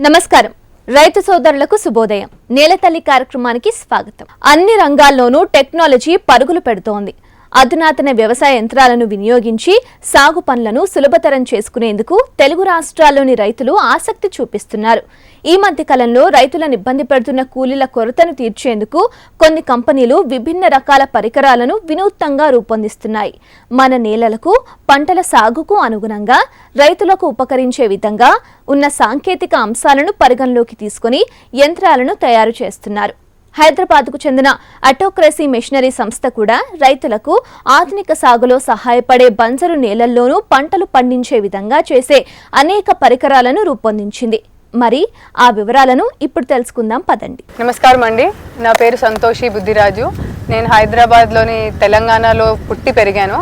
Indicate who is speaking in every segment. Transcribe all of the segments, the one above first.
Speaker 1: నమస్కారం. రైతు సోదరులకు శుభోదయం. నేలతల్లి కార్యక్రమానికి స్వాగతం. అన్ని రంగాల్లోనూ టెక్నాలజీ పరుగులు పెడుతోంది. అధునాతన వ్యవసాయ యంత్రాలను వినియోగించి సాగు పనులను సులభతరం చేసుకునేందుకు తెలుగు రాష్ట్రాల్లోని రైతులు ఆసక్తి చూపిస్తున్నారు. ఈ మధ్య కాలంలో రైతులను ఇబ్బంది పెడుతున్న కూలీల కొరతను తీర్చేందుకు కొన్ని కంపెనీలు విభిన్న రకాల పరికరాలను వినూత్నంగా రూపొందిస్తున్నాయి. మన నేలలకు పంటల సాగుకు అనుగుణంగా రైతులకు ఉపకరించే విధంగా ఉన్న సాంకేతిక అంశాలను పరిగణలోకి తీసుకొని యంత్రాలను తయారు చేస్తున్నారు. హైదరాబాద్కు చెందిన అటోక్రసీ మిషనరీ సంస్థ కూడా రైతులకు ఆధునిక సాగులో సహాయపడే బంజరు నేలల్లోనూ పంటలు పండించే విధంగా చేసే అనేక పరికరాలను రూపొందించింది. మరి ఆ వివరాలను ఇప్పుడు తెలుసుకుందాం పదండి.
Speaker 2: నమస్కారం అండి. నా పేరు సంతోషి బుద్ధిరాజు. నేను హైదరాబాద్లోని తెలంగాణలో పుట్టి పెరిగాను.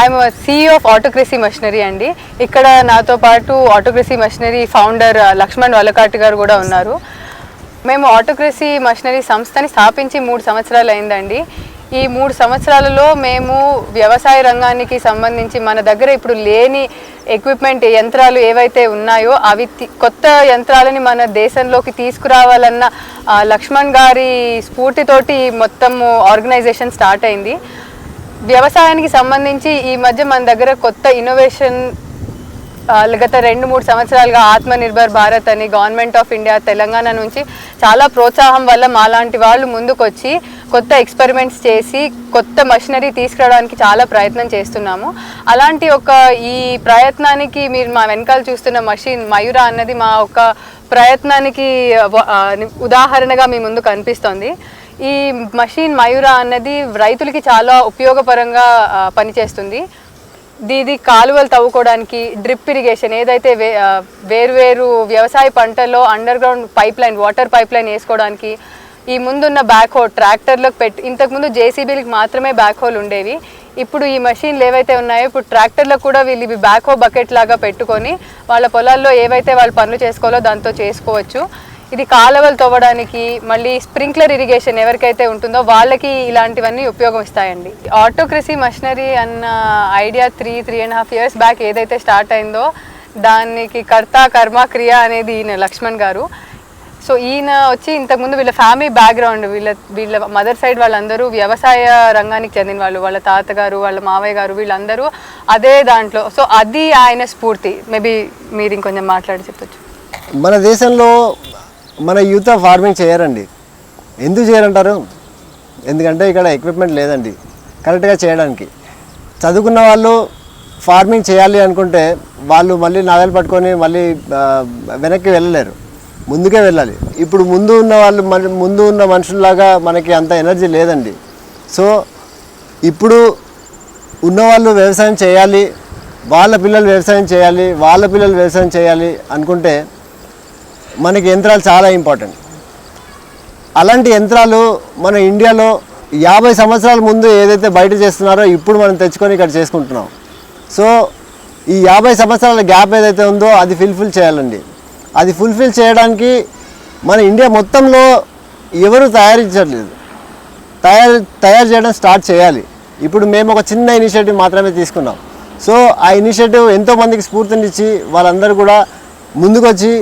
Speaker 2: I'm CEO of autocracy machinery అండి. ఇక్కడ నాతో పాటు autocracy machinery founder Lakshman Valakati గారు కూడా ఉన్నారు. మేము ఆటోక్రసీ మషనరీ సంస్థని స్థాపించి మూడు సంవత్సరాలు అయిందండి. ఈ మూడు సంవత్సరాలలో మేము వ్యవసాయ రంగానికి సంబంధించి మన దగ్గర ఇప్పుడు లేని ఎక్విప్మెంట్ యంత్రాలు ఏవైతే ఉన్నాయో అవి తి- కొత్త యంత్రాలని మన దేశంలోకి తీసుకురావాలన్న లక్ష్మణ్ గారి స్ఫూర్తితోటి మొత్తము ఆర్గనైజేషన్ స్టార్ట్ అయింది. వ్యవసాయానికి సంబంధించి ఈ మధ్య మన దగ్గర కొత్త ఇన్నోవేషన్ గత రెండు మూడు సంవత్సరాలుగా ఆత్మ నిర్భర్ భారత్ అని గవర్నమెంట్ ఆఫ్ ఇండియా తెలంగాణ నుంచి చాలా ప్రోత్సాహం వల్ల మాలాంటి వాళ్ళు ముందుకొచ్చి కొత్త ఎక్స్పెరిమెంట్స్ చేసి కొత్త మషినరీ తీసుకురావడానికి చాలా ప్రయత్నం చేస్తున్నాము. అలాంటి ఒక ఈ ప్రయత్నానికి మీరు మా వెనకాల చూస్తున్న మషిన్ మయూర అన్నది మా ఒక ప్రయత్నానికి ఉదాహరణగా మీ ముందు కనిపిస్తోంది. ఈ మషిన్ మయూర అన్నది రైతులకి చాలా ఉపయోగపరంగా పనిచేస్తుంది. దీది కాలువలు తవ్వుకోవడానికి డ్రిప్ ఇరిగేషన్ ఏదైతే వే ఆ, వేరువేరు వ్యవసాయ పంటల్లో underground pipeline water pipeline వేసుకోవడానికి ఈ ముందున్న బ్యాక్ హోల్ ట్రాక్టర్లకు పెట్టి ఇంతకుముందు జేసీబీలకు మాత్రమే బ్యాక్ హోల్ ఉండేవి. ఇప్పుడు ఈ మెషిన్లు ఏవైతే ఉన్నాయో ఇప్పుడు ట్రాక్టర్లకు కూడా వీళ్ళు ఇవి బ్యాక్ హో బకెట్ లాగా పెట్టుకొని వాళ్ళ పొలాల్లో ఏవైతే వాళ్ళు పనులు చేసుకోవాలో దాంతో చేసుకోవచ్చు. ఇది కాలువలు తవ్వడానికి మళ్ళీ స్ప్రింక్లర్ ఇరిగేషన్ ఎవరికైతే ఉంటుందో వాళ్ళకి ఇలాంటివన్నీ ఉపయోగం ఇస్తాయండి ఆటోక్రసీ మషనరీ అన్న idea three three and half years back ఏదైతే స్టార్ట్ అయిందో దానికి కర్త కర్మ క్రియ అనేది ఈయన లక్ష్మణ్ గారు. సో ఈయన వచ్చి ఇంతకుముందు వీళ్ళ ఫ్యామిలీ బ్యాక్గ్రౌండ్ వీళ్ళ వీళ్ళ మదర్ సైడ్ వాళ్ళందరూ వ్యవసాయ రంగానికి చెందిన వాళ్ళు వాళ్ళ తాతగారు వాళ్ళ మావయ్య గారు వీళ్ళందరూ అదే దాంట్లో. సో అది ఆయన స్ఫూర్తి. మేబీ మీరు ఇంకొంచెం మాట్లాడి చెప్పొచ్చు.
Speaker 3: మన దేశంలో మన యూత్ ఫార్మింగ్ చేయరండి. ఎందుకు చేయరంటారు? ఎందుకంటే ఇక్కడ ఎక్విప్మెంట్ లేదండి. కరెక్ట్గా చేయడానికి. చదువుకున్న వాళ్ళు ఫార్మింగ్ చేయాలి అనుకుంటే వాళ్ళు మళ్ళీ నాగలు పట్టుకొని మళ్ళీ వెనక్కి వెళ్ళలేరు. ముందుకే వెళ్ళాలి. ఇప్పుడు ముందు ఉన్న వాళ్ళు ముందు ఉన్న మనుషుల్లాగా మనకి అంత ఎనర్జీ లేదండి. సో ఇప్పుడు ఉన్నవాళ్ళు వ్యవసాయం చేయాలి వాళ్ళ పిల్లలు వ్యవసాయం చేయాలి వాళ్ళ పిల్లలు వ్యవసాయం చేయాలి అనుకుంటే మనకి యంత్రాలు చాలా ఇంపార్టెంట్ అలాంటి యంత్రాలు మన ఇండియాలో యాభై సంవత్సరాల ముందు ఏదైతే బయట చేస్తున్నారో ఇప్పుడు మనం తెచ్చుకొని ఇక్కడ చేసుకుంటున్నాం. సో ఈ యాభై సంవత్సరాల గ్యాప్ ఏదైతే ఉందో అది ఫుల్ఫిల్ చేయాలండి. అది ఫుల్ఫిల్ చేయడానికి మన ఇండియా మొత్తంలో ఎవరు తయారించట్లేదు. తయారు తయారు చేయడం స్టార్ట్ చేయాలి. ఇప్పుడు మేము ఒక చిన్న ఇనిషియేటివ్ మాత్రమే తీసుకున్నాం. సో ఆ ఇనిషియేటివ్ ఎంతోమందికి స్ఫూర్తినిచ్చి వాళ్ళందరూ కూడా ముందుకొచ్చి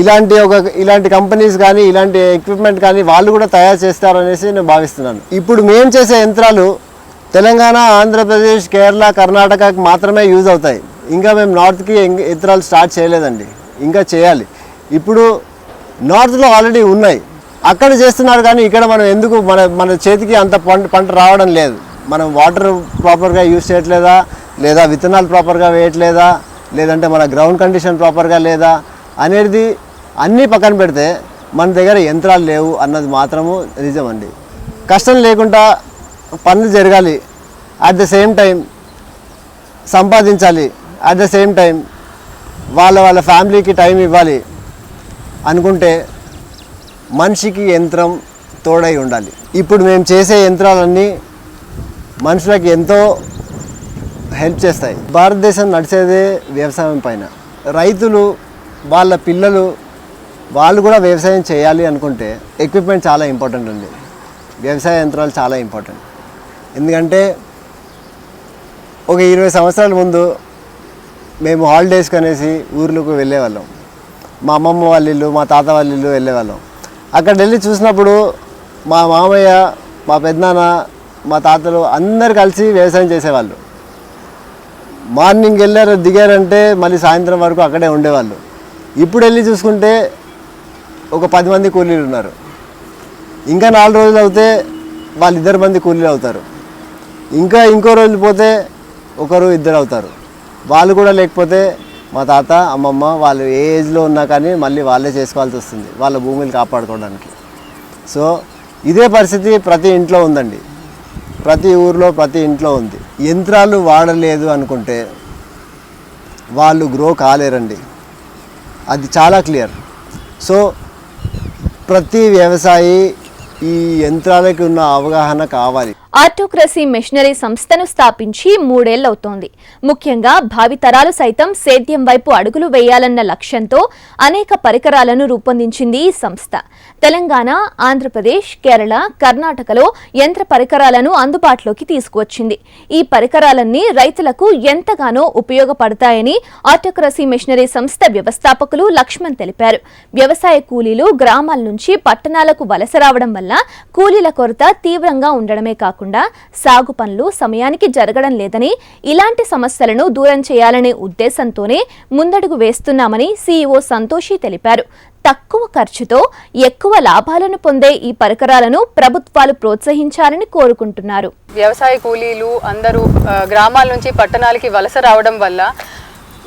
Speaker 3: ఇలాంటి ఒక ఇలాంటి కంపెనీస్ కానీ ఇలాంటి ఎక్విప్మెంట్ కానీ వాళ్ళు కూడా తయారు చేస్తారు అనేసి నేను భావిస్తున్నాను. ఇప్పుడు మేము చేసే యంత్రాలు తెలంగాణ ఆంధ్రప్రదేశ్ కేరళ కర్ణాటకకి మాత్రమే యూజ్ అవుతాయి. ఇంకా మేము నార్త్కి యంత్రాలు స్టార్ట్ చేయలేదండి. ఇంకా చేయాలి. ఇప్పుడు నార్త్లో ఆల్రెడీ ఉన్నాయి. అక్కడ చేస్తున్నారు కానీ ఇక్కడ మనం ఎందుకు మన మన చేతికి అంత పంట పంట రావడం లేదు. మనం వాటర్ ప్రాపర్గా యూజ్ చేయట్లేదా? లేదా విత్తనాలు ప్రాపర్గా వేయట్లేదా? లేదంటే మన గ్రౌండ్ కండిషన్ ప్రాపర్గా లేదా? అనేది అన్నీ పక్కన పెడితే మన దగ్గర యంత్రాలు లేవు అన్నది మాత్రము నిజం అండి. కష్టం లేకుండా పనులు జరగాలి. అట్ ద సేమ్ టైం సంపాదించాలి. అట్ ద సేమ్ టైం వాళ్ళ వాళ్ళ ఫ్యామిలీకి టైం ఇవ్వాలి అనుకుంటే మనిషికి యంత్రం తోడై ఉండాలి. ఇప్పుడు మేము చేసే యంత్రాలన్నీ మనుషులకు ఎంతో హెల్ప్ చేస్తాయి. భారతదేశం నడిచేదే వ్యవసాయం పైన. రైతులు వాళ్ళ పిల్లలు వాళ్ళు కూడా వ్యవసాయం చేయాలి అనుకుంటే ఎక్విప్మెంట్ చాలా ఇంపార్టెంట్ అండి వ్యవసాయ యంత్రాలు చాలా ఇంపార్టెంట్ ఎందుకంటే ఒక ఇరవై సంవత్సరాల ముందు మేము హాలిడేస్కి అనేసి ఊర్లకు వెళ్ళేవాళ్ళం. మా అమ్మమ్మ వాళ్ళ ఇల్లు మా తాత వాళ్ళ ఇల్లు వెళ్ళేవాళ్ళం. అక్కడ వెళ్ళి చూసినప్పుడు మా మామయ్య మా పెద్దనాన్న మా తాతలు అందరు కలిసి వ్యవసాయం చేసేవాళ్ళు. మార్నింగ్ వెళ్ళారు దిగారంటే మళ్ళీ సాయంత్రం వరకు అక్కడే ఉండేవాళ్ళు. ఇప్పుడు వెళ్ళి చూసుకుంటే ఒక పది మంది కూలీలు ఉన్నారు. ఇంకా నాలుగు రోజులు అవుతే వాళ్ళు ఇద్దరు మంది కూలీలు అవుతారు. ఇంకా ఇంకో రోజులు పోతే ఒకరు ఇద్దరు అవుతారు. వాళ్ళు కూడా లేకపోతే మా తాత అమ్మమ్మ వాళ్ళు ఏ ఏజ్లో ఉన్నా కానీ మళ్ళీ వాళ్ళే చేసుకోవాల్సి వస్తుంది. వాళ్ళ భూమిని కాపాడుకోవడానికి. సో ఇదే పరిస్థితి ప్రతి ఇంట్లో ఉందండి. ప్రతి ఊర్లో ప్రతి ఇంట్లో ఉంది. యంత్రాలు వాడలేదు అనుకుంటే వాళ్ళు గ్రో కాలేరండి. అది చాలా క్లియర్. సో ప్రతి వ్యవసాయి ఈ యంత్రాలకు ఉన్న అవగాహన కావాలి.
Speaker 1: ఆర్టోక్రసీ మిషనరీ సంస్థను స్థాపించి మూడేళ్ళవుతోంది. ముఖ్యంగా భావితరాలు సైతం సేద్యం వైపు అడుగులు వేయాలన్న లక్ష్యంతో అనేక పరికరాలను రూపొందించింది ఈ సంస్థ. తెలంగాణ ఆంధ్రప్రదేశ్ కేరళ కర్ణాటకలో యంత్ర పరికరాలను అందుబాటులోకి తీసుకువచ్చింది. ఈ పరికరాలన్నీ రైతులకు ఎంతగానో ఉపయోగపడతాయని ఆర్టోక్రసీ మిషనరీ సంస్థ వ్యవస్థాపకులు లక్ష్మణ్ తెలిపారు. వ్యవసాయ కూలీలు గ్రామాల నుంచి పట్టణాలకు వలస రావడం వల్ల కూలీల కొరత తీవ్రంగా ఉండడమే కాకుండా సాగు పనులు సమయానికి జరగడం లేదని ఇలాంటి సమస్యలను దూరం చేయాలనే ఉద్దేశంతోనే ముందడుగు వేస్తున్నామని సీఈఓ సంతోషి తెలిపారు. తక్కువ ఖర్చుతో ఎక్కువ లాభాలను పొందే ఈ పరికరాలను ప్రభుత్వాలు ప్రోత్సహించాలని కోరుకుంటున్నారు.
Speaker 2: వ్యవసాయ కూలీలు అందరూ గ్రామాల నుంచి పట్టణాలకి వలస రావడం వల్ల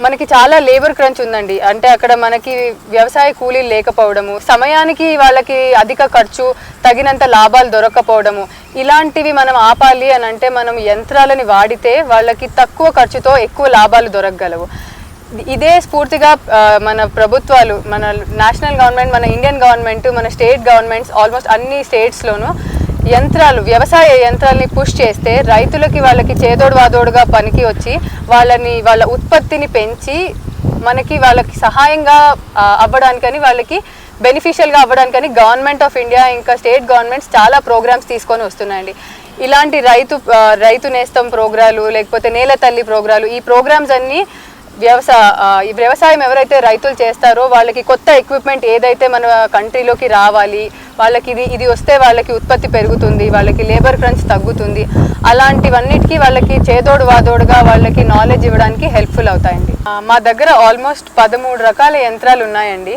Speaker 2: మనకి చాలా లేబర్ క్రంచ్ ఉందండి. అంటే అక్కడ మనకి వ్యవసాయ కూలీలు లేకపోవడము సమయానికి వాళ్ళకి అధిక ఖర్చు తగినంత లాభాలు దొరకకపోవడము ఇలాంటివి మనం ఆపాలి అని అంటే మనం యంత్రాలని వాడితే వాళ్ళకి తక్కువ ఖర్చుతో ఎక్కువ లాభాలు దొరకగలవు. ఇదే స్ఫూర్తిగా మన ప్రభుత్వాలు మన నేషనల్ గవర్నమెంట్ మన ఇండియన్ గవర్నమెంట్ మన స్టేట్ గవర్నమెంట్స్ ఆల్మోస్ట్ అన్ని స్టేట్స్లోనూ యంత్రాలు వ్యవసాయ యంత్రాలని పుష్ చేస్తే రైతులకి వాళ్ళకి చేదోడు వాదోడుగా పనికి వచ్చి వాళ్ళని వాళ్ళ ఉత్పత్తిని పెంచి మనకి వాళ్ళకి సహాయంగా అవ్వడానికని వాళ్ళకి బెనిఫిషియల్గా అవ్వడానికని గవర్నమెంట్ ఆఫ్ ఇండియా ఇంకా స్టేట్ గవర్నమెంట్స్ చాలా ప్రోగ్రామ్స్ తీసుకొని వస్తున్నాయండి. ఇలాంటి రైతు రైతు నేస్తం ప్రోగ్రాలు లేకపోతే నేల తల్లి ప్రోగ్రాలు ఈ ప్రోగ్రామ్స్ అన్నీ వ్యవసాయ ఈ వ్యవసాయం ఎవరైతే రైతులు చేస్తారో వాళ్ళకి కొత్త ఎక్విప్మెంట్ ఏదైతే మన కంట్రీలోకి రావాలి వాళ్ళకి ఇది ఇది వస్తే వాళ్ళకి ఉత్పత్తి పెరుగుతుంది వాళ్ళకి లేబర్ క్రంచ్ తగ్గుతుంది అలాంటివన్నిటికీ వాళ్ళకి చేదోడు వాదోడుగా వాళ్ళకి నాలెడ్జ్ ఇవ్వడానికి హెల్ప్ఫుల్ అవుతాయండి. మా దగ్గర ఆల్మోస్ట్ పదమూడు రకాల యంత్రాలు ఉన్నాయండి.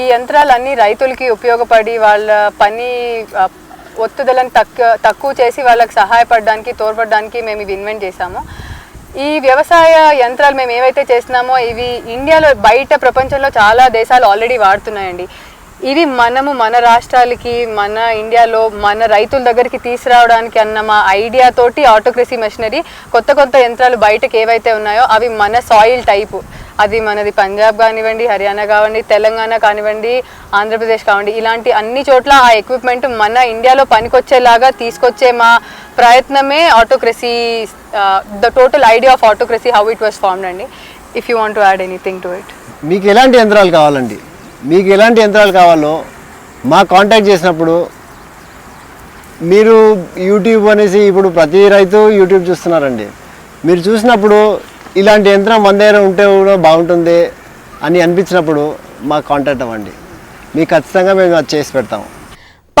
Speaker 2: ఈ యంత్రాలన్నీ రైతులకి ఉపయోగపడి వాళ్ళ పని ఒత్తిదలను తక్కువ తక్కువ చేసి వాళ్ళకి సహాయపడడానికి తోడ్పడడానికి మేము ఇవి ఇన్వెంట్ చేశాము. ఈ వ్యవసాయ యంత్రాలు మేము ఏవైతే చేస్తున్నామో ఇవి ఇండియాలో బయట ప్రపంచంలో చాలా దేశాలు ఆల్రెడీ వాడుతున్నాయండి. ఇవి మనము మన రాష్ట్రాలకి మన ఇండియాలో మన రైతుల దగ్గరికి తీసుకురావడానికి అన్న మా ఐడియా తోటి ఆటోక్రసీ మెషినరీ కొత్త కొత్త యంత్రాలు బయటకు ఏవైతే ఉన్నాయో అవి మన సాయిల్ టైపు అది మనది పంజాబ్ కానివ్వండి హర్యానా కానివ్వండి తెలంగాణ కానివ్వండి ఆంధ్రప్రదేశ్ కానివ్వండి ఇలాంటి అన్ని చోట్ల ఆ ఎక్విప్మెంట్ మన ఇండియాలో పనికొచ్చేలాగా తీసుకొచ్చే మా ప్రయత్నమే Autocracy the total idea of Autocracy how it was formed అండి. If you want to add anything to it
Speaker 3: మీకు ఎలాంటి యంత్రాలు కావాలండి? మీకు ఎలాంటి యంత్రాలు కావాలో మా కాంటాక్ట్ చేసినప్పుడు మీరు యూట్యూబ్ అనేసి ఇప్పుడు ప్రతి రైతు యూట్యూబ్ చూస్తున్నారండి. మీరు చూసినప్పుడు ఇలాంటి యంత్రం మన దగ్గర ఉంటే కూడా బాగుంటుంది అని అనిపించినప్పుడు మాకు కాంటాక్ట్ అవ్వండి. మీకు ఖచ్చితంగా మేము అది చేసి పెడతాము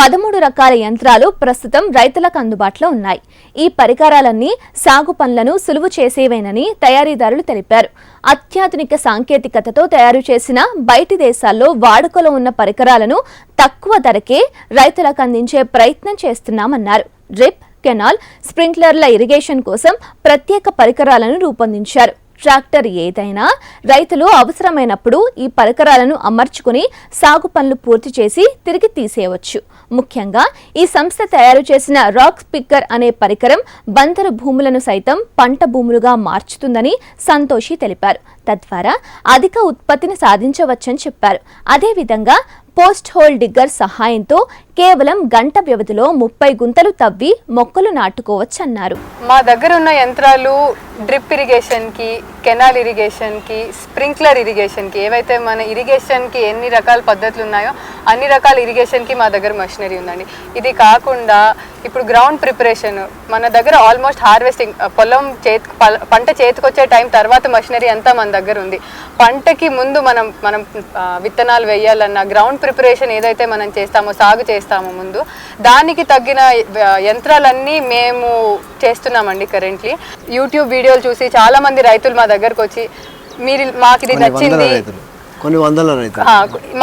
Speaker 1: పదమూడు రకాల యంత్రాలు ప్రస్తుతం రైతులకు అందుబాటులో ఉన్నాయి. ఈ పరికరాలన్నీ సాగు పనులను సులువు చేసేవేనని తయారీదారులు తెలిపారు. అత్యాధునిక సాంకేతికతతో తయారు చేసిన బయటి దేశాల్లో వాడుకలో ఉన్న పరికరాలను తక్కువ ధరకే రైతులకు అందించే ప్రయత్నం చేస్తున్నామన్నారు. డ్రిప్ కెనాల్ స్ప్రింక్లర్ల ఇరిగేషన్ కోసం ప్రత్యేక పరికరాలను రూపొందించారు. ట్రాక్టర్ ఏదైనా రైతులు అవసరమైనప్పుడు ఈ పరికరాలను అమర్చుకుని సాగు పనులు పూర్తి చేసి తిరిగి తీసేయవచ్చు. ముఖ్యంగా ఈ సంస్థ తయారు చేసిన రాక్ స్పిక్కర్ అనే పరికరం బందరు భూములను సైతం పంట భూములుగా మార్చుతుందని సంతోషి తెలిపారు. తద్వారా అధిక ఉత్పత్తిని సాధించవచ్చని చెప్పారు. అదేవిధంగా పోస్ట్ హోల్ డిగ్గర్ సహాయంతో కేవలం గంట వ్యవధిలో ముప్పై గుంతలు తవ్వి మొక్కలు నాటుకోవచ్చన్నారు.
Speaker 2: మా దగ్గర ఉన్న యంత్రాలు డ్రిప్ ఇరిగేషన్కి కెనాల్ ఇరిగేషన్కి స్ప్రింక్లర్ ఇరిగేషన్కి ఏవైతే మన ఇరిగేషన్కి ఎన్ని రకాల పద్ధతులు ఉన్నాయో అన్ని రకాల ఇరిగేషన్కి మా దగ్గర మషినరీ ఉందండి. ఇది కాకుండా ఇప్పుడు గ్రౌండ్ ప్రిపరేషన్ మన దగ్గర ఆల్మోస్ట్ హార్వెస్టింగ్ పొలం చేతి పంట చేతికొచ్చే టైం తర్వాత మషినరీ అంతా మన దగ్గర ఉంది. పంటకి ముందు మనం మనం విత్తనాలు వేయాలన్నా గ్రౌండ్ ప్రిపరేషన్ ఏదైతే మనం చేస్తామో సాగు చేస్తామో ముందు దానికి తగ్గిన యంత్రాలన్నీ మేము చేస్తున్నామండి కరెంట్లీ యూట్యూబ్ వీడియోలు చూసి చాలా మంది రైతులు మా దగ్గరకు వచ్చి మీరు మాకు ఇది నచ్చింది
Speaker 3: కొన్ని వందల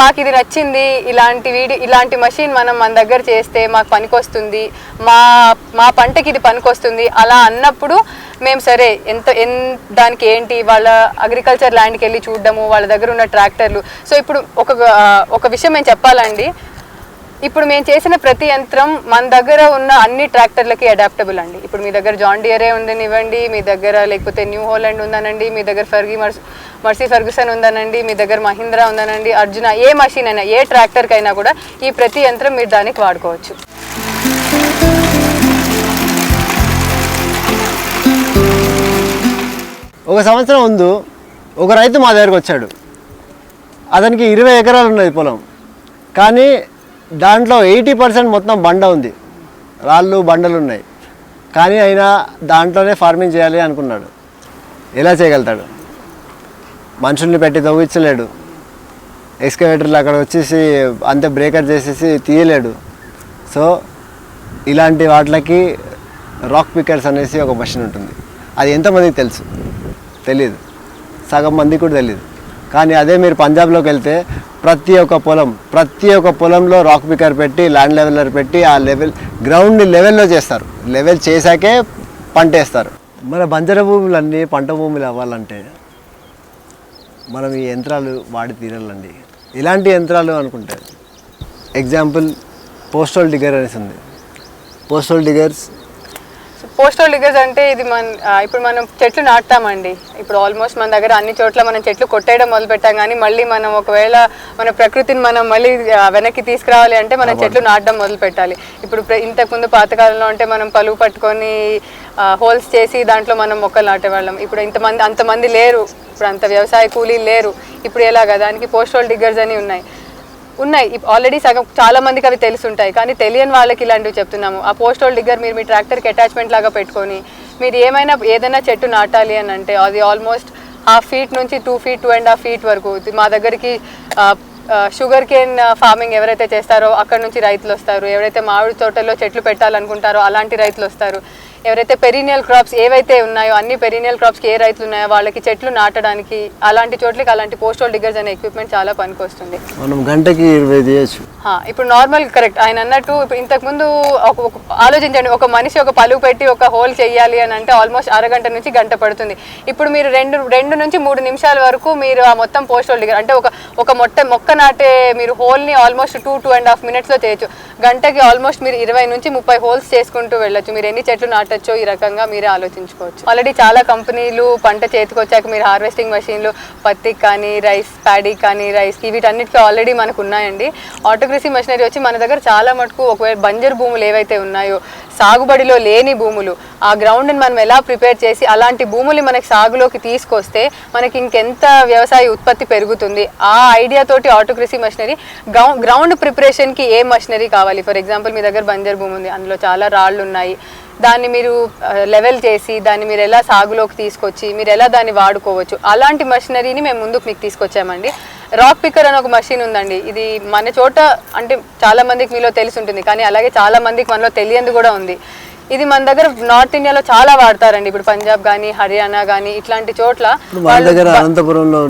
Speaker 2: మాకు ఇది నచ్చింది. ఇలాంటి వీడి ఇలాంటి మషిన్ మనం మన దగ్గర చేస్తే మాకు పనికొస్తుంది. మా మా పంటకి ఇది పనికొస్తుంది. అలా అన్నప్పుడు మేము సరే ఎంత ఎన్ దానికి ఏంటి వాళ్ళ అగ్రికల్చర్ ల్యాండ్కి వెళ్ళి చూడడము వాళ్ళ దగ్గర ఉన్న ట్రాక్టర్లు సో ఇప్పుడు ఒక ఒక విషయం మేము చెప్పాలండి. ఇప్పుడు మేము చేసిన ప్రతి యంత్రం మన దగ్గర ఉన్న అన్ని ట్రాక్టర్లకి అడాప్టబుల్ అండి. ఇప్పుడు మీ దగ్గర జాన్ డియరే ఉందనివ్వండి మీ దగ్గర లేకపోతే న్యూ హోలాండ్ ఉందనండి మీ దగ్గర ఫర్గి మర్స్ మర్సీ ఫర్గుసన్ ఉందనండి మీ దగ్గర మహీంద్రా ఉందనండి అర్జున ఏ మషిన్ అయినా ఏ ట్రాక్టర్కైనా కూడా ఈ ప్రతి యంత్రం మీరు దానికి వాడుకోవచ్చు.
Speaker 3: ఒక సంవత్సరం ముందు ఒక రైతు మా దగ్గరకు వచ్చాడు. అతనికి ఇరవై ఎకరాలు ఉన్నది పొలం. కానీ దాంట్లో ఎయిటీ పర్సెంట్ మొత్తం బండ ఉంది. రాళ్ళు బండలు ఉన్నాయి. కానీ అయినా దాంట్లోనే ఫార్మింగ్ చేయాలి అనుకున్నాడు. ఎలా చేయగలుగుతాడు? మనుషుల్ని పెట్టి తవ్వించలేడు. ఎక్స్కవేటర్లు అక్కడ వచ్చేసి అంతే బ్రేకర్ చేసేసి తీయలేడు. సో ఇలాంటి వాటికి రాక్ పికర్స్ అనేసి ఒక మషిన్ ఉంటుంది. అది ఎంతమందికి తెలుసు? తెలియదు సగం మందికి కూడా తెలియదు కానీ అదే మీరు పంజాబ్లోకి వెళ్తే ప్రతి ఒక్క పొలం ప్రతి ఒక్క పొలంలో రాక్ పికర్ పెట్టి ల్యాండ్ లెవెలర్ పెట్టి ఆ లెవెల్ గ్రౌండ్ లెవెల్లో చేస్తారు. లెవెల్ చేశాకే పంట వేస్తారు. మన బంజర భూములన్నీ పంట భూములు అవ్వాలంటే మనం ఈ యంత్రాలు వాడి తీరాలండి. ఇలాంటి యంత్రాలు అనుకుంటే ఎగ్జాంపుల్ పోస్టల్ డిగర్ అనేసి ఉంది. పోస్టల్ డిగర్స్
Speaker 2: పోస్టల్ డిగర్స్ అంటే ఇది మన ఇప్పుడు మనం చెట్లు నాటుతామండి. ఇప్పుడు ఆల్మోస్ట్ మన దగ్గర అన్ని చోట్ల మనం చెట్లు కొట్టేయడం మొదలు పెట్టాం కానీ మళ్ళీ మనం ఒకవేళ మన ప్రకృతిని మనం మళ్ళీ వెనక్కి తీసుకురావాలి అంటే మనం చెట్లు నాటడం మొదలు పెట్టాలి. ఇప్పుడు ఇంతకుముందు పాతకాలంలో అంటే మనం పలువు పట్టుకొని హోల్స్ చేసి దాంట్లో మనం మొక్కలు నాటేవాళ్ళం. ఇప్పుడు ఇంతమంది అంతమంది లేరు. ఇప్పుడు అంత వ్యవసాయ కూలీలు లేరు. ఇప్పుడు ఎలాగా? దానికి పోస్టల్ డిగ్గర్స్ అని ఉన్నాయి. ఉన్నాయి. ఆల్రెడీ సగం చాలా మందికి అవి తెలుసుంటాయి. కానీ తెలియని వాళ్ళకి ఇలాంటివి చెప్తున్నాము. ఆ పోస్టల్ డిగ్గర్ మీరు మీ ట్రాక్టర్కి అటాచ్మెంట్ లాగా పెట్టుకొని మీరు ఏమైనా ఏదైనా చెట్టు నాటాలి అని అంటే అది ఆల్మోస్ట్ హాఫ్ ఫీట్ నుంచి two feet two and half feet వరకు. మా దగ్గరికి షుగర్ కేన్ ఫార్మింగ్ ఎవరైతే చేస్తారో అక్కడ నుంచి రైతులు వస్తారు. ఎవరైతే మామిడి తోటల్లో చెట్లు పెట్టాలనుకుంటారో అలాంటి రైతులు వస్తారు. ఎవరైతే పెరీనియల్ క్రాప్స్ ఏవైతే ఉన్నాయో అన్ని పెరీనియల్ క్రాప్స్కి ఏ రైతులు ఉన్నాయో వాళ్ళకి చెట్లు నాటడానికి అలాంటి చోట్లకి అలాంటి పోస్టల్ డిగ్గర్స్ అనే ఎక్విప్మెంట్ చాలా పనికొస్తుంది.
Speaker 3: మనం గంటకి ఇరవై తీయచ్చు
Speaker 2: హా, ఇప్పుడు నార్మల్ కరెక్ట్ ఆయన అన్నట్టు ఇప్పుడు ఇంతకు ముందు ఒక ఒక- ఆలోచించండి ఒక మనిషి ఒక పలువు పెట్టి ఒక హోల్ చేయాలి అని అంటే ఆల్మోస్ట్ అరగంట నుంచి గంట పడుతుంది. ఇప్పుడు మీరు రెండు రెండు నుంచి మూడు నిమిషాల వరకు మీరు ఆ మొత్తం పోస్ట్ హోల్ దగ్గర అంటే ఒక ఒక మొట్ట మొక్క నాటే మీరు హోల్ని almost two two and half మినిట్స్లో చేయొచ్చు. గంటకి ఆల్మోస్ట్ మీరు ఇరవై నుంచి ముప్పై హోల్స్ చేసుకుంటూ వెళ్ళొచ్చు. మీరు ఎన్ని చెట్లు పెట్టచ్చో ఈ రకంగా మీరే ఆలోచించుకోవచ్చు. ఆల్రెడీ చాలా కంపెనీలు పంట చేతికి వచ్చాక మీరు హార్వెస్టింగ్ మెషిన్లు పత్తి కానీ రైస్ ప్యాడీ కానీ రైస్ వీటన్నిటికీ ఆల్రెడీ మనకు ఉన్నాయండి. ఆటోక్రసీ మెషినరీ వచ్చి మన దగ్గర చాలా మటుకు ఒకవేళ బంజర్ భూములు ఏవైతే ఉన్నాయో సాగుబడిలో లేని భూములు ఆ గ్రౌండ్ని మనం ఎలా ప్రిపేర్ చేసి అలాంటి భూములు మనకి సాగులోకి తీసుకొస్తే మనకి ఇంకెంత వ్యవసాయ ఉత్పత్తి పెరుగుతుంది. ఆ ఐడియా తోటి మెషినరీ గ్రౌండ్ ప్రిపరేషన్కి ఏ మెషినరీ కావాలి? ఫర్ ఎగ్జాంపుల్ మీ దగ్గర బంజర్ భూమి ఉంది అందులో చాలా రాళ్ళు ఉన్నాయి. దాన్ని మీరు లెవెల్ చేసి దాన్ని మీరు ఎలా సాగులోకి తీసుకొచ్చి మీరు ఎలా దాన్ని వాడుకోవచ్చు అలాంటి మషినరీని మేము ముందుకు మీకు తీసుకొచ్చామండి. రాక్ పిక్కర్ అని ఒక మషిన్ ఉందండి. ఇది మన చోట అంటే చాలా మందికి మీలో తెలిసి ఉంటుంది కానీ అలాగే చాలా మందికి మనలో తెలియంది కూడా ఉంది. ఇది మన దగ్గర నార్త్ ఇండియాలో చాలా వాడతారండి. ఇప్పుడు పంజాబ్ కానీ హర్యానా కానీ ఇట్లాంటి చోట్ల
Speaker 3: దగ్గర అనంతపురంలో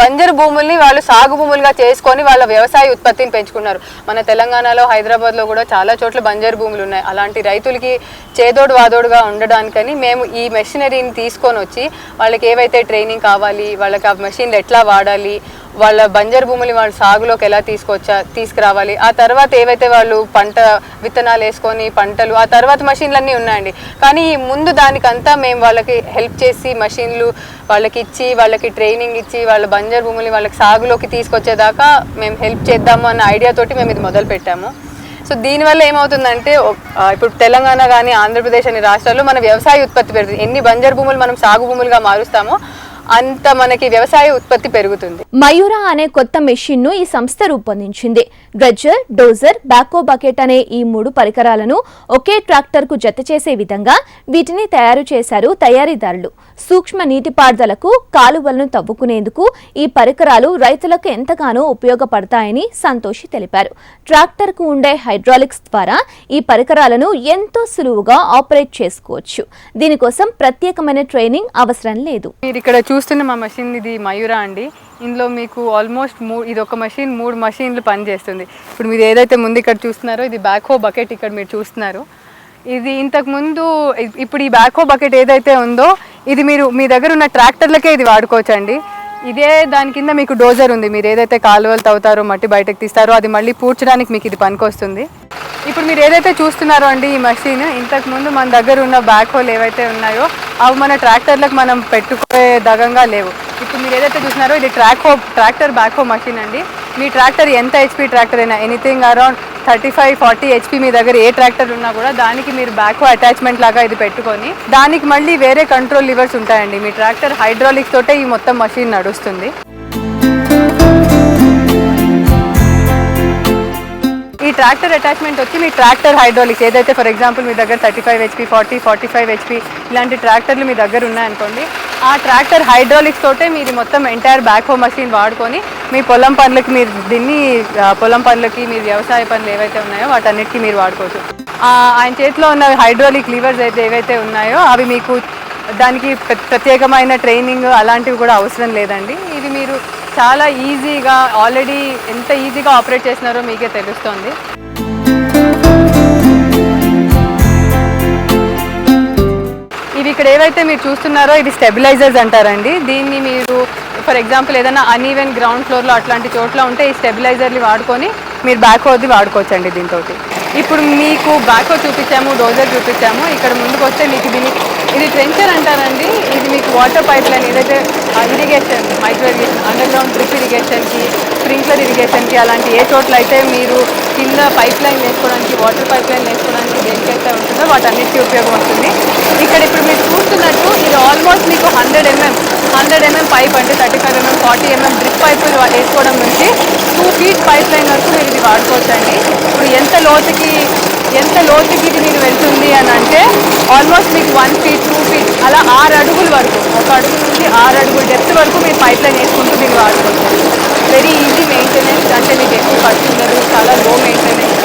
Speaker 2: బంజరు భూముల్ని వాళ్ళు సాగు భూములుగా చేసుకొని వాళ్ళ వ్యవసాయ ఉత్పత్తిని పెంచుకున్నారు. మన తెలంగాణలో హైదరాబాద్లో కూడా చాలా చోట్ల బంజరు భూములు ఉన్నాయి. అలాంటి రైతులకి చేదోడు వాదోడుగా ఉండడానికని మేము ఈ మెషినరీని తీసుకొని వచ్చి వాళ్ళకి ఏవైతే ట్రైనింగ్ కావాలి వాళ్ళకి ఆ మెషిన్లు ఎట్లా వాడాలి వాళ్ళ బంజరు భూములు వాళ్ళ సాగులోకి ఎలా తీసుకొచ్చా తీసుకురావాలి? ఆ తర్వాత ఏవైతే వాళ్ళు పంట విత్తనాలు వేసుకొని పంటలు ఆ తర్వాత మషిన్లు అన్నీ ఉన్నాయండి. కానీ ఈ ముందు దానికంతా మేము వాళ్ళకి హెల్ప్ చేసి మషిన్లు వాళ్ళకి ఇచ్చి వాళ్ళకి ట్రైనింగ్ ఇచ్చి వాళ్ళ బంజరు భూములు వాళ్ళకి సాగులోకి తీసుకొచ్చేదాకా మేము హెల్ప్ చేద్దాము అన్న ఐడియా తోటి మేము ఇది మొదలు పెట్టాము. సో దీనివల్ల ఏమవుతుందంటే ఇప్పుడు తెలంగాణ కానీ ఆంధ్రప్రదేశ్ అనే రాష్ట్రాల్లో మన వ్యవసాయ ఉత్పత్తి పెరుగుతుంది. ఎన్ని బంజరు భూములు మనం సాగు భూములుగా మారుస్తామో అంత మనకి వ్యవసాయ ఉత్పత్తి పెరుగుతుంది.
Speaker 1: మయూరా అనే కొత్త మెషిన్ను ఈ సంస్థ రూపొందించింది. డ్రెడ్జర్ డోజర్ బ్యాకో బకెట్ అనే ఈ మూడు పరికరాలను ఒకే ట్రాక్టర్కు జత చేసే విధంగా వీటిని తయారు చేశారు తయారీదారులు. సూక్ష్మ నీటిపారుదలకు కాలువలను తవ్వుకునేందుకు ఈ పరికరాలు రైతులకు ఎంతగానో ఉపయోగపడతాయని సంతోషి తెలిపారు. ట్రాక్టర్కు ఉండే హైడ్రాలిక్స్ ద్వారా ఈ పరికరాలను ఎంతో సులువుగా ఆపరేట్ చేసుకోవచ్చు. దీనికోసం ప్రత్యేకమైన ట్రైనింగ్ అవసరం లేదు.
Speaker 2: ఇక్కడ చూస్తున్న మా మషిన్ ఇది మయూరా అండి. ఇందులో మీకు ఆల్మోస్ట్ మూ ఇది ఒక మషిన్ మూడు మషిన్లు పనిచేస్తుంది. ఇప్పుడు మీరు ఏదైతే ముందు ఇక్కడ చూస్తున్నారో ఇది బ్యాక్హో బకెట్ ఇక్కడ మీరు చూస్తున్నారు. ఇది ఇంతకు ముందు ఇప్పుడు ఈ బ్యాక్హో బకెట్ ఏదైతే ఉందో ఇది మీరు మీ దగ్గర ఉన్న ట్రాక్టర్లకే ఇది వాడుకోవచ్చండి. ఇదే దాని కింద మీకు డోజర్ ఉంది. మీరు ఏదైతే కాలువలు తవ్వుతారో మట్టి బయటకు తీస్తారో అది మళ్ళీ పూడ్చడానికి మీకు ఇది పనికొస్తుంది. ఇప్పుడు మీరు ఏదైతే చూస్తున్నారో అండి ఈ మషిన్ ఇంతకు ముందు మన దగ్గర ఉన్న బ్యాక్ హోల్ ఏవైతే ఉన్నాయో అవి మన ట్రాక్టర్లకు మనం పెట్టుకునే దగంగా లేవు. ఇప్పుడు మీరు ఏదైతే చూస్తున్నారో ఇది ట్రాక్ హో ట్రాక్టర్ బ్యాక్ హో మషిన్ అండి. మీ ట్రాక్టర్ ఎంత హెచ్పి ట్రాక్టర్ అయినా anything around thirty five forty HP మీ దగ్గర ఏ ట్రాక్టర్ ఉన్నా కూడా దానికి మీరు బ్యాక్ హో అటాచ్మెంట్ లాగా ఇది పెట్టుకొని దానికి మళ్ళీ వేరే కంట్రోల్ లివర్స్ ఉంటాయండి. మీ ట్రాక్టర్ హైడ్రాలిక్స్ తోటే ఈ మొత్తం మెషిన్ నడుస్తుంది. ఈ ట్రాక్టర్ అటాచ్మెంట్ వచ్చి మీ ట్రాక్టర్ హైడ్రాలిక్స్ ఏదైతే ఫర్ ఎగ్జాంపుల్ మీ దగ్గర thirty five HP forty forty five HP ఇలాంటి ట్రాక్టర్లు మీ దగ్గర ఉన్నాయనుకోండి ఆ ట్రాక్టర్ హైడ్రాలిక్స్ తోటే మీరు మొత్తం ఎంటైర్ బ్యాక్ హో మషిన్ వాడుకొని మీ పొలం పనులకి మీరు దీన్ని పొలం పనులకి మీ వ్యవసాయ పనులు ఏవైతే ఉన్నాయో వాటన్నిటికీ మీరు వాడుకోవచ్చు. ఆయన చేతిలో ఉన్న హైడ్రాలిక్ లీవర్స్ అయితే ఏవైతే ఉన్నాయో అవి మీకు దానికి ప్రత్యేకమైన ట్రైనింగ్ అలాంటివి కూడా అవసరం లేదండి. ఇది మీరు చాలా ఈజీగా ఆల్రెడీ ఎంత ఈజీగా ఆపరేట్ చేస్తున్నారో మీకే తెలుస్తుంది. ఇవి ఇక్కడ ఏవైతే మీరు చూస్తున్నారో ఇవి స్టెబిలైజర్స్ అంటారండి. దీన్ని మీరు ఫర్ ఎగ్జాంపుల్ ఏదైనా అన్ఈవెన్ గ్రౌండ్ ఫ్లోర్లో అట్లాంటి చోట్ల ఉంటే ఈ స్టెబిలైజర్లు వాడుకొని మీరు బ్యాక్ హోది వాడుకోవచ్చండి దీంతో ఇప్పుడు మీకు బ్యాక్ హో చూపించాము డోజర్ చూపించాము. ఇక్కడ ముందుకు వస్తే మీకు దీన్ని ఇది ట్రెంచర్ అంటారండి. ఇది మీకు వాటర్ పైప్ లైన్ ఏదైతే irrigation micro irrigation underground drip ఇరిగేషన్కి sprinkler ఇరిగేషన్కి అలాంటి ఏ చోట్ల అయితే మీరు కింద పైప్ లైన్ వేసుకోవడానికి వాటర్ పైప్ లైన్ వేసుకోవడానికి దేనికైతే ఉంటుందో వాటన్నిటికీ ఉపయోగం ఉంటుంది ఇక్కడ ఇప్పుడు మీరు చూస్తున్నట్టు ఇది ఆల్మోస్ట్ మీకు hundred mm hundred mm pipe అంటే thirty five mm forty mm drip పైపులు వేసుకోవడం నుంచి టూ ఫీట్ పైప్ లైన్ వరకు మీరు ఇది వాడుకోవచ్చండి. ఇప్పుడు ఎంత లోతుకి ఎంత లోతుకి ఇది మీరు వెళ్తుంది అని అంటే ఆల్మోస్ట్ మీకు వన్ ఫీట్ టూ ఫీట్ అలా ఆరు అడుగుల వరకు ఒక అడుగు నుంచి ఆరు అడుగుల డెప్త్ వరకు మీరు పైప్ లైన్ వేసుకుంటూ దీన్ని వాడుకోవచ్చు వెరీ ఈజీ మెయింటెనెన్స్ అంటే మీకు ఎక్కువ ఖర్చు ఉండదు చాలా లో మెయింటెనెన్స్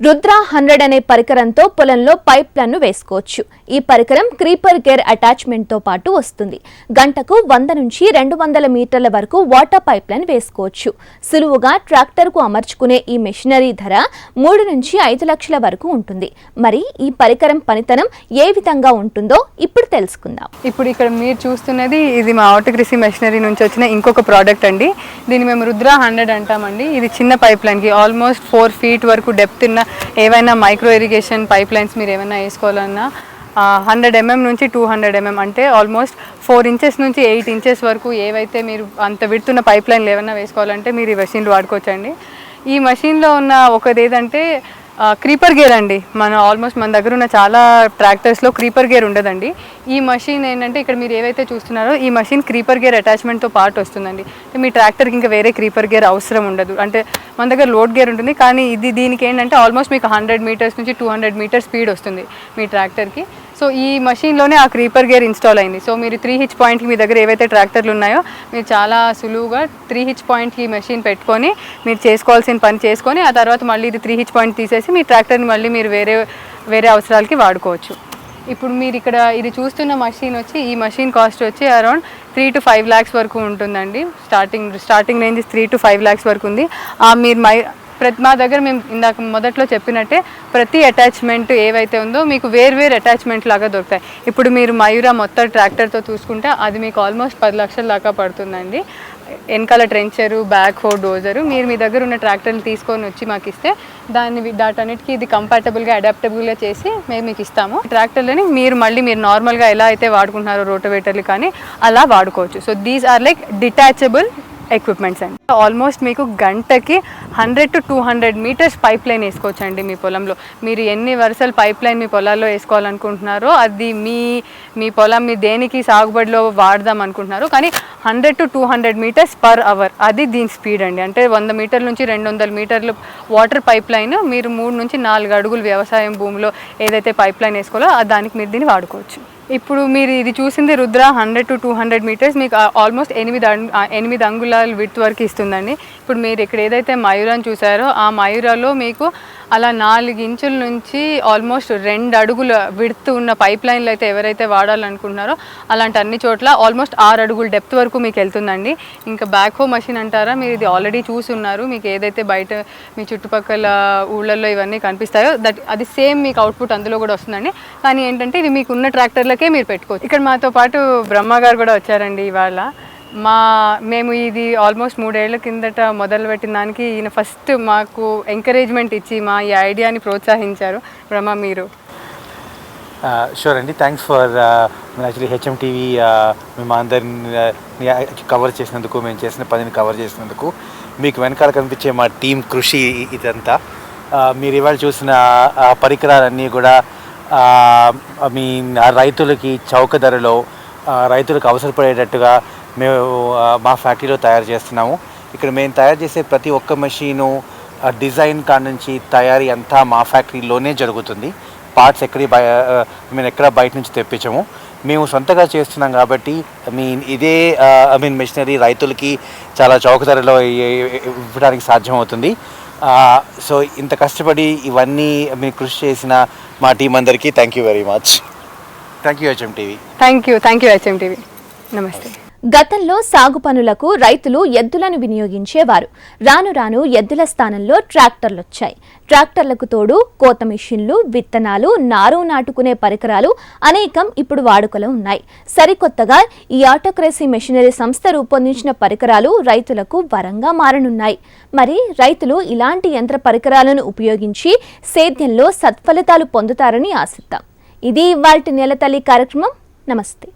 Speaker 1: రుద్ర హండ్రెడ్ అనే పరికరంతో పొలంలో పైప్లను వేసుకోవచ్చు. ఈ పరికరం క్రీపర్ గేర్ అటాచ్మెంట్తో పాటు వస్తుంది. గంటకు వంద నుంచి రెండు వందల మీటర్ల వరకు వాటర్ పైప్లను వేసుకోవచ్చు. సులువుగా ట్రాక్టర్కు అమర్చుకునే ఈ మెషినరీ ధర మూడు నుంచి ఐదు లక్షల వరకు ఉంటుంది. మరి ఈ పరికరం పనితనం ఏ విధంగా ఉంటుందో ఇప్పుడు తెలుసుకుందాం.
Speaker 2: ఇప్పుడు ఇక్కడ మీరు చూస్తున్నది ఇది మా ఆటోగ్రసీ మెషినరీ నుంచి వచ్చిన ఇంకొక ప్రోడక్ట్ అండి. దీన్ని మేము రుద్ర హండ్రెడ్ అంటామండి. ఇది చిన్న పైప్ లైన్కి ఆల్మోస్ట్ ఫోర్ ఫీట్ వరకు డెప్త్ ఉన్న ఏవైనా మైక్రో ఇరిగేషన్ పైప్ లైన్స్ మీరు ఏమైనా వేసుకోవాలన్నా హండ్రెడ్ ఎంఎం నుంచి టూ హండ్రెడ్ ఎంఎం అంటే ఆల్మోస్ట్ ఫోర్ ఇంచెస్ నుంచి ఎయిట్ ఇంచెస్ వరకు ఏవైతే మీరు అంత విడుతున్న పైప్ లైన్లు ఏమైనా వేసుకోవాలంటే మీరు ఈ మెషిన్లు వాడుకోవచ్చండి. ఈ మెషిన్లో ఉన్న ఒకది ఏదంటే క్రీపర్ గేర్ అండి. మన ఆల్మోస్ట్ మన దగ్గర ఉన్న చాలా ట్రాక్టర్స్లో క్రీపర్ గేర్ ఉండదండి. ఈ మషిన్ ఏంటంటే ఇక్కడ మీరు ఏవైతే చూస్తున్నారో ఈ మషిన్ క్రీపర్ గేర్ అటాచ్మెంట్తో పాటు వస్తుందండి. మీ ట్రాక్టర్కి ఇంకా వేరే క్రీపర్ గేర్ అవసరం ఉండదు. అంటే మన దగ్గర లోడ్ గేర్ ఉంటుంది కానీ ఇది దీనికి ఏంటంటే ఆల్మోస్ట్ మీకు హండ్రెడ్ మీటర్స్ నుంచి టూ హండ్రెడ్ మీటర్ స్పీడ్ వస్తుంది మీ ట్రాక్టర్కి సో ఈ మషిన్లోనే ఆ క్రీపర్ గేర్ ఇన్స్టాల్ అయింది. సో మీరు త్రీ హిచ్ పాయింట్కి మీ దగ్గర ఏవైతే ట్రాక్టర్లు ఉన్నాయో మీరు చాలా సులువుగా త్రీ హిచ్ పాయింట్కి మెషిన్ పెట్టుకొని మీరు చేసుకోవాల్సిన పని చేసుకొని ఆ తర్వాత మళ్ళీ ఇది త్రీ హిచ్ పాయింట్ తీసేసి మీ ట్రాక్టర్ని మళ్ళీ మీరు వేరే వేరే అవసరాలకి వాడుకోవచ్చు. ఇప్పుడు మీరు ఇక్కడ ఇది చూస్తున్న మషిన్ వచ్చి ఈ మషిన్ కాస్ట్ వచ్చి around three to five lakhs వరకు ఉంటుందండి. Starting starting range three to five lakhs వరకు ఉంది. ఆ మీరు మై ప్రతి మా దగ్గర మేము ఇందాక మొదట్లో చెప్పినట్టే ప్రతి అటాచ్మెంట్ ఏవైతే ఉందో మీకు వేరు వేరు అటాచ్మెంట్ లాగా దొరుకుతాయి. ఇప్పుడు మీరు మయూరా మొత్తం ట్రాక్టర్తో చూసుకుంటే అది మీకు ఆల్మోస్ట్ పది లక్షల దాకా పడుతుందండి. వెనకాల ట్రెంచరు బ్యాక్ హో డోజరు మీరు మీ దగ్గర ఉన్న ట్రాక్టర్ని తీసుకొని వచ్చి మాకు ఇస్తే దాన్ని దాటన్నిటికీ ఇది కంపార్టబుల్గా అడాప్టబుల్గా చేసి మేము మీకు ఇస్తాము. ట్రాక్టర్లని మీరు మళ్ళీ మీరు నార్మల్గా ఎలా అయితే వాడుకుంటున్నారో రోటోవేటర్లు కానీ అలా వాడుకోవచ్చు. So these are like detachable equipments అండి. ఆల్మోస్ట్ మీకు గంటకి hundred to two hundred metres pipeline వేసుకోవచ్చు అండి మీ పొలంలో. మీరు ఎన్ని వరుసలు పైప్ లైన్ మీ పొలాల్లో వేసుకోవాలనుకుంటున్నారో అది మీ మీ పొలం మీ దేనికి సాగుబడిలో వాడదాం అనుకుంటున్నారో. కానీ hundred to two hundred metres per hour అది దీని స్పీడ్ అండి. అంటే వంద మీటర్ల నుంచి రెండు వందల మీటర్లు వాటర్ పైప్ లైన్ మీరు మూడు నుంచి నాలుగు అడుగులు వ్యవసాయం భూమిలో ఏదైతే పైప్ లైన్ వేసుకోవాలో దానికి మీరు దీన్ని వాడుకోవచ్చు. ఇప్పుడు మీరు ఇది చూసింది Rudra hundred to two hundred metres మీకు ఆల్మోస్ట్ ఎనిమిది అం- ఎనిమిది అంగుళాల విడ్త్ వరకు ఇస్తుందండి. ఇప్పుడు మీరు ఇక్కడ ఏదైతే మయూరాన్ని చూసారో ఆ మయూరాలో మీకు అలా నాలుగు ఇంచుల నుంచి ఆల్మోస్ట్ రెండు అడుగుల విడ్త్ ఉన్న పైప్ లైన్లు అయితే ఎవరైతే వాడాలనుకుంటున్నారో అలాంటి అన్ని చోట్ల ఆల్మోస్ట్ ఆరు అడుగుల డెప్త్ వరకు మీకు వెళ్తుందండి. ఇంకా బ్యాక్ హో మషిన్ అంటారా? మీరు ఇది ఆల్రెడీ చూసున్నారు. మీకు ఏదైతే బయట మీ చుట్టుపక్కల ఊళ్ళల్లో ఇవన్నీ కనిపిస్తాయో దట్ అది సేమ్ మీకు అవుట్పుట్ అందులో కూడా వస్తుందండి. కానీ ఏంటంటే ఇది మీకు ఉన్న ట్రాక్టర్లకే మీరు పెట్టుకోవచ్చు. ఇక్కడ మాతో పాటు బ్రహ్మ గారు కూడా వచ్చారండి ఇవాళ. మా మేము ఇది ఆల్మోస్ట్ మూడేళ్ళ కిందట మొదలుపెట్టిన దానికి ఈయన ఫస్ట్ మాకు ఎంకరేజ్మెంట్ ఇచ్చి మా ఈ ఐడియాని ప్రోత్సహించారు. బ్రహ్మ మీరు?
Speaker 4: Uh, షూర్ అండి. Thanks for actually HM TV మేము అందరిని uh, కవర్ చేసినందుకు మేము చేసిన పనిని కవర్ చేసినందుకు మీకు వెనకాల కనిపించే మా టీం కృషి ఇదంతా. Uh, మీరు ఇవాళ చూసిన పరికరాలన్నీ కూడా మీ రైతులకి చౌక ధరలో రైతులకు అవసరపడేటట్టుగా మేము మా ఫ్యాక్టరీలో తయారు చేస్తున్నాము. ఇక్కడ మేము తయారు చేసే ప్రతి ఒక్క మెషీను డిజైన్ కాడ నుంచి తయారీ అంతా మా ఫ్యాక్టరీలోనే జరుగుతుంది. పార్ట్స్ ఎక్కడి బయ మేము ఎక్కడ బయట నుంచి తెప్పించము. మేము సొంతగా చేస్తున్నాం కాబట్టి మీన్ ఇదే ఐ మీన్ మెషినరీ రైతులకి చాలా చౌక ధరలో ఇవ్వడానికి సాధ్యమవుతుంది. సో ఇంత కష్టపడి ఇవన్నీ మీరు కృషి చేసిన మా టీం అందరికీ thank you very much. Thank you HM TV.
Speaker 2: Thank you thank you HM TV. నమస్తే.
Speaker 1: గతంలో సాగు పనులకు రైతులు ఎద్దులను వినియోగించేవారు. రాను రాను ఎద్దుల స్థానంలో ట్రాక్టర్లొచ్చాయి. ట్రాక్టర్లకు తోడు కోత మిషన్లు విత్తనాలు నారు నాటుకునే పరికరాలు అనేకం ఇప్పుడు వాడుకలో ఉన్నాయి. సరికొత్తగా ఈ ఆటోక్రసీ మెషినరీ సంస్థ రూపొందించిన పరికరాలు రైతులకు వరంగా మారనున్నాయి. మరి రైతులు ఇలాంటి యంత్ర పరికరాలను ఉపయోగించి సేద్యంలో సత్ఫలితాలు పొందుతారని ఆశిద్దాం. ఇది ఇవాల్టి నెలతల్లి కార్యక్రమం. నమస్తే.